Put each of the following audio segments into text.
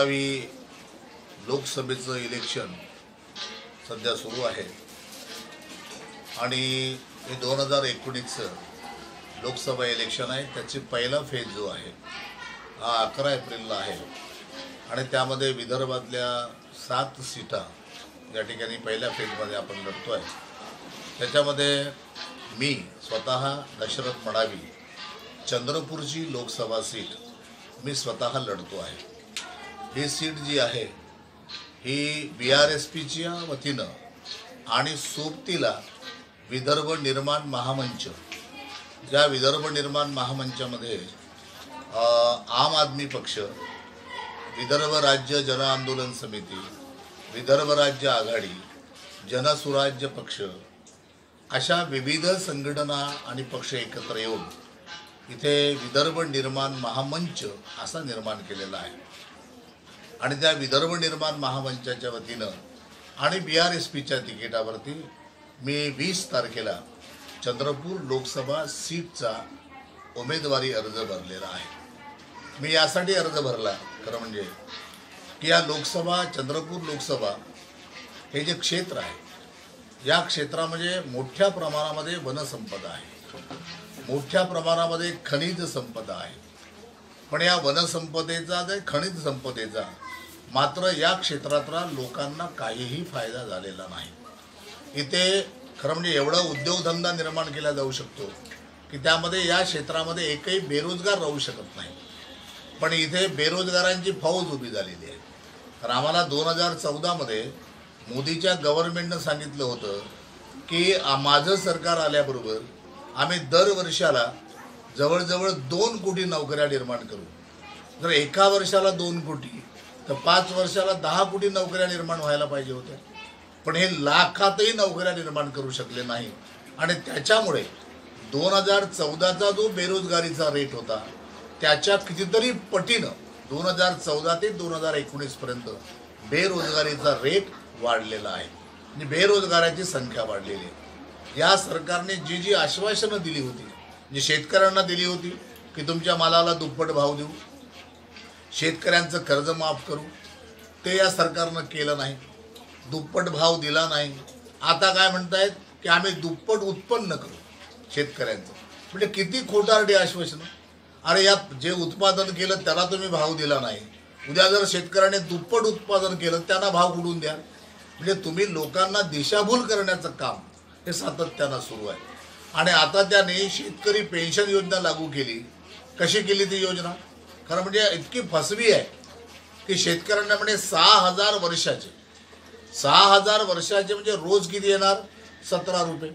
सत्तावी लोकसभेचं इलेक्शन सध्या सुरू आहे. आणि हे दोन हजार एकोणीसचं लोकसभा इलेक्शन आहे. त्याची पहिला फेज जो आहे हा अकरा एप्रिलला आहे. आणि त्यामध्ये विदर्भातल्या सात सीटा या ठिकाणी पहिल्या फेजमध्ये आपण लढतो आहे त्याच्यामध्ये मी स्वतः दशरथ मडावी चंद्रपूरची लोकसभा सीट मी स्वतः लढतो आहे. ही सीट जी आहे ही बी आर एस पीच्या वतीनं आणि सोबतीला विदर्भ निर्माण महामंच ज्या विदर्भ निर्माण महामंचामध्ये आम आदमी पक्ष विदर्भ राज्य जन आंदोलन समिती विदर्भ राज्य आघाडी जनसुराज्य पक्ष अशा विविध संघटना आणि पक्ष एकत्र येऊन इथे विदर्भ निर्माण महामंच असा निर्माण केलेला आहे. आणि त्या विदर्भ निर्माण महामंचाच्या वतीनं आणि बी आर एस पीच्या तिकिटावरती मी वीस तारखेला चंद्रपूर लोकसभा सीटचा उमेदवारी अर्ज भरलेला आहे. मी यासाठी अर्ज भरला खरं म्हणजे की या लोकसभा चंद्रपूर लोकसभा हे जे क्षेत्र आहे या क्षेत्रामध्ये मोठ्या प्रमाणामध्ये वनसंपदा आहे. मोठ्या प्रमाणामध्ये खनिज संपदा आहे. पण या वनसंपदेचा ते खनिज संपदेचा मात्र या क्षेत्रातला लोकांना काहीही फायदा झालेला नाही. इथे खरं म्हणजे एवढा उद्योगधंदा निर्माण केला जाऊ शकतो की त्यामध्ये या क्षेत्रामध्ये एकही बेरोजगार राहू शकत नाही. पण इथे बेरोजगारांची फौज उभी झालेली आहे. तर आम्हाला दोन हजार चौदामध्ये मोदीच्या गव्हर्नमेंटनं सांगितलं होतं की माझं सरकार आल्याबरोबर आम्ही दर वर्षाला जवळजवळ दोन कोटी नोकऱ्या निर्माण करू. जर एका वर्षाला दोन कोटी तर पाच वर्षाला दहा कोटी नोकऱ्या निर्माण व्हायला पाहिजे होत्या. पण हे लाखातही नोकऱ्या निर्माण करू शकले नाही. आणि त्याच्यामुळे दोन हजार चौदाचा जो बेरोजगारीचा रेट होता त्याच्या कितीतरी पटीनं दोन हजार चौदा ते दोन हजार एकोणीसपर्यंत बेरोजगारीचा रेट वाढलेला आहे. आणि बेरोजगाराची संख्या वाढलेली आहे. या सरकारने जी जी आश्वासनं दिली होती जी शेतकऱ्यांना दिली होती की तुमच्या मालाला दुप्पट भाव देऊ शेतकऱ्यांचं कर्ज माफ करू. ते या सरकारनं केलं नाही. दुप्पट भाव दिला नाही. आता काय म्हणतायत की आम्ही दुप्पट उत्पन्न करू शेतकऱ्यांचं. म्हणजे किती खोटारडी आश्वासनं. अरे या जे उत्पादन केलं त्याला तुम्ही भाव दिला नाही. उद्या जर शेतकऱ्याने दुप्पट उत्पादन केलं त्यांना भाव कुठून द्या? म्हणजे तुम्ही लोकांना दिशाभूल करण्याचं काम हे सातत्यानं सुरू आहे. आणि आता त्याने शेतकरी पेन्शन योजना लागू केली. कशी केली ती योजना? खरं म्हणजे इतकी फसवी आहे की शेतकऱ्यांना म्हणजे सहा हजार वर्षाचे सहा हजार वर्षाचे म्हणजे रोज किती येणार? सतरा रुपये.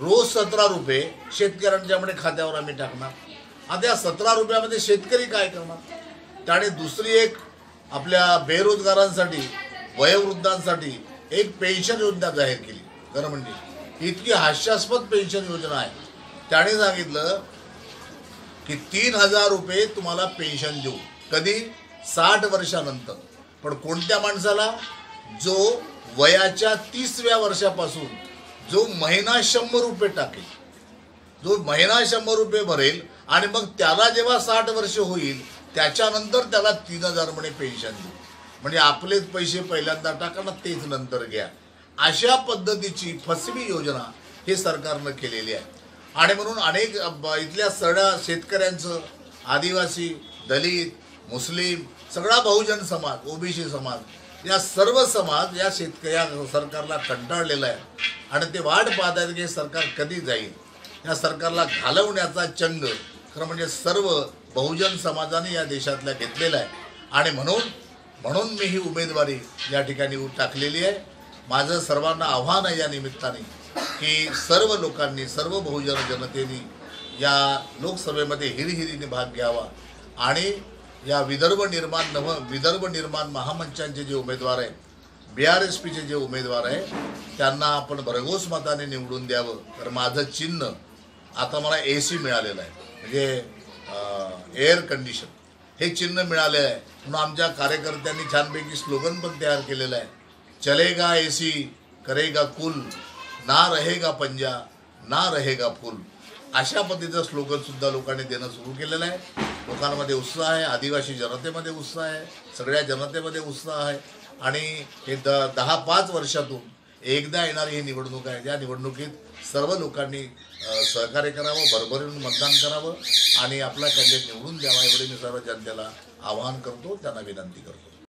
रोज सतरा रुपये शेतकऱ्यांच्या म्हणजे खात्यावर आम्ही टाकणार. आता या सतरा रुपयामध्ये शेतकरी काय करणार? त्याने दुसरी एक आपल्या बेरोजगारांसाठी वयोवृद्धांसाठी एक पेन्शन योजना जाहीर केली. खरं म्हणजे इतकी हास्यास्पद पेन्शन योजना आहे. त्याने सांगितलं की तीन हजार रुपये तुम्हाला पेन्शन देऊ. कधी? साठ वर्षानंतर. पण कोणत्या माणसाला? जो वयाच्या तिसव्या वर्षापासून जो महिना शंभर रुपये टाकेल जो महिना शंभर रुपये भरेल आणि मग त्याला जेव्हा साठ वर्ष होईल त्याच्यानंतर त्याला तीन हजार म्हणे पेन्शन देऊ. म्हणजे आपलेच पैसे पहिल्यांदा टाका ना तेच नंतर घ्या. अशा पद्धतीची फसवी योजना हे सरकारनं केलेली आहे. आणि म्हणून अनेक इथल्या सगळ्या शेतकऱ्यांचं आदिवासी दलित मुस्लिम सगळा बहुजन समाज ओबीसी समाज या सर्व समाज या शेतकरी या सरकारला कंटाळलेला आहे. आणि ते वाट पाहत आहेत की हे सरकार कधी जाईल. या सरकारला घालवण्याचा चंग खरं म्हणजे सर्व बहुजन समाजाने या देशातल्या घेतलेला आहे. आणि म्हणून म्हणून मी ही उमेदवारी या ठिकाणी टाकलेली आहे. माझं सर्वांना आव्हान आहे या निमित्ताने. की सर्व लोकांनी सर्व बहुजन जनतेने या लोकसभेमध्ये हिरहिरीने भाग घ्यावा. आणि या विदर्भ निर्माण नव विदर्भ निर्माण महामंचांचे जे उमेदवार आहेत बी आर एस पीचे जे उमेदवार आहे त्यांना आपण भरघोस मताने निवडून द्यावं. तर माझं चिन्ह आता मला ए सी मिळालेलं आहे. म्हणजे एअर कंडिशन हे चिन्ह मिळाले आहे. म्हणून आमच्या कार्यकर्त्यांनी छानपैकी स्लोगन पण तयार केलेलं आहे. चलेगा ए सी करेगा कुल. ना रहेगा पंजा ना रहेगा फुल. अशा पद्धतीचं स्लोगन सुद्धा लोकांनी देणं सुरू केलेलं आहे. लोकांमध्ये उत्साह आहे आदिवासी जनतेमध्ये उत्साह आहे सगळ्या जनतेमध्ये उत्साह आहे. आणि हे द दहा पाच वर्षातून एकदा येणारी ही निवडणूक आहे. या निवडणुकीत सर्व लोकांनी सहकार्य करावं भरभरून मतदान करावं आणि आपला कॅन्डिडेट निवडून द्यावा एवढे मी सर्व जनतेला आवाहन करतो त्यांना विनंती करतो.